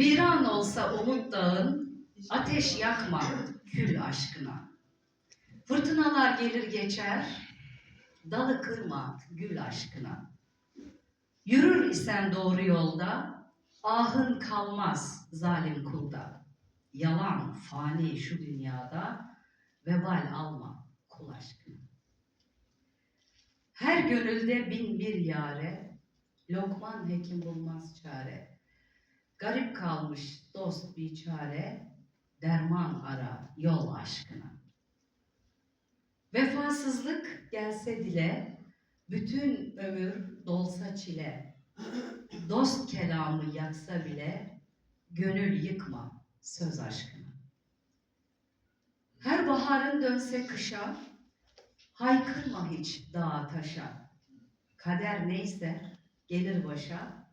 Viran olsa umut dağın, ateş yakma kül aşkına. Fırtınalar gelir geçer, dalı kırma gül aşkına. Yürür isen doğru yolda, ahın kalmaz zalim kulda. Yalan fani şu dünyada, vebal alma kul aşkına. Her gönülde bin bir yare, Lokman hekim bulmaz çare. Garip kalmış dost biçare, derman ara yol aşkına. Vefasızlık gelse dile, bütün ömür dolsa çile. Dost kelamı yaksa bile, gönül yıkma söz aşkına. Her baharın dönse kışa, haykırma hiç dağa taşa. Kader neyse gelir başa,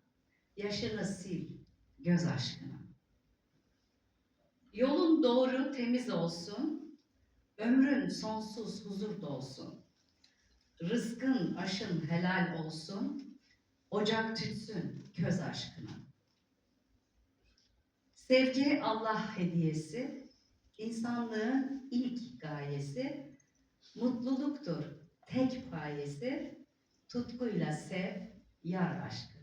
yaşını sil göz aşkına. Yolun doğru temiz olsun, ömrün sonsuz huzur dolsun. Rızkın aşın helal olsun, ocak tütsün köz aşkına. Sevgi Allah hediyesi, insanlığın ilk gayesi, mutluluktur tek payesi, tutkuyla sev yar aşkına.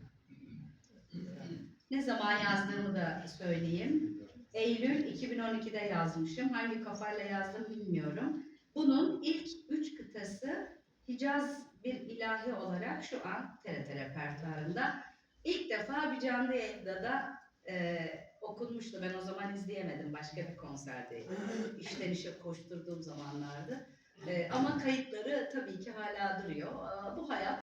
Ne zaman yazdığımı da söyleyeyim. Eylül 2012'de yazmışım. Hangi kafayla yazdım bilmiyorum. Bunun ilk üç kıtası Hicaz bir ilahi olarak şu an TRT repertuarında. İlk defa bir canlı yayında da e, okunmuştu. Ben o zaman izleyemedim. Başka bir konserdeydim. İşten işe koşturduğum zamanlardı. E, ama kayıtları tabii ki hala duruyor. E, bu hayat